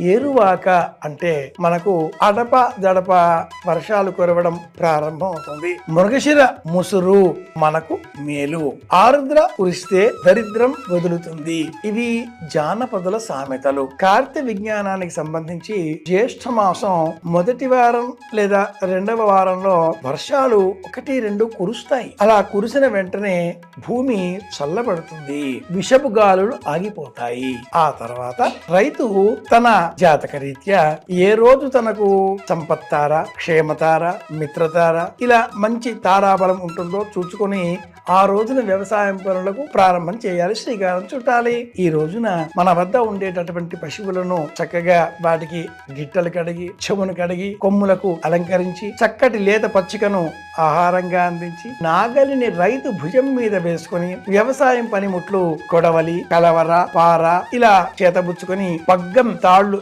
ఏరువాక అంటే మనకు అడప దడప వర్షాలు కురవడం ప్రారంభం అవుతుంది మృగశిర ముసురు మనకు మేలు. ఆరుద్ర కురిస్తే దరిద్రం వదులుతుంది. ఇవి జానపదుల సామెతలు. కార్తె విజ్ఞానానికి సంబంధించి జ్యేష్ఠ మాసం మొదటి వారం లేదా రెండవ వారంలో వర్షాలు ఒకటి రెండు కురుస్తాయి. అలా కురిసిన వెంటనే భూమి చల్లబడుతుంది. విషపు గాలులు ఆగిపోతాయి. ఆ తర్వాత రైతు తన జాతక రీత్యా ఏ రోజు తనకు సంపత్తార క్షేమతార మిత్రతార ఇలా మంచి తారాబలం ఉంటుందో చూసుకొని ఆ రోజున వ్యవసాయం పనులకు ప్రారంభం చేయాలి శ్రీకారం చుట్టాలి. ఈ రోజున మన వద్ద ఉండేటటువంటి పశువులను చక్కగా వాటికి గిట్టలు కడిగి చెవును కడిగి కొమ్ములకు అలంకరించి చక్కటి లేత పచ్చికను ఆహారంగా అందించి నాగలిని రైతు భుజం మీద వేసుకొని వ్యవసాయం పనిముట్లు కొడవలి కలవర పార ఇలా చేతబుచ్చుకొని పగ్గం తాళ్ళు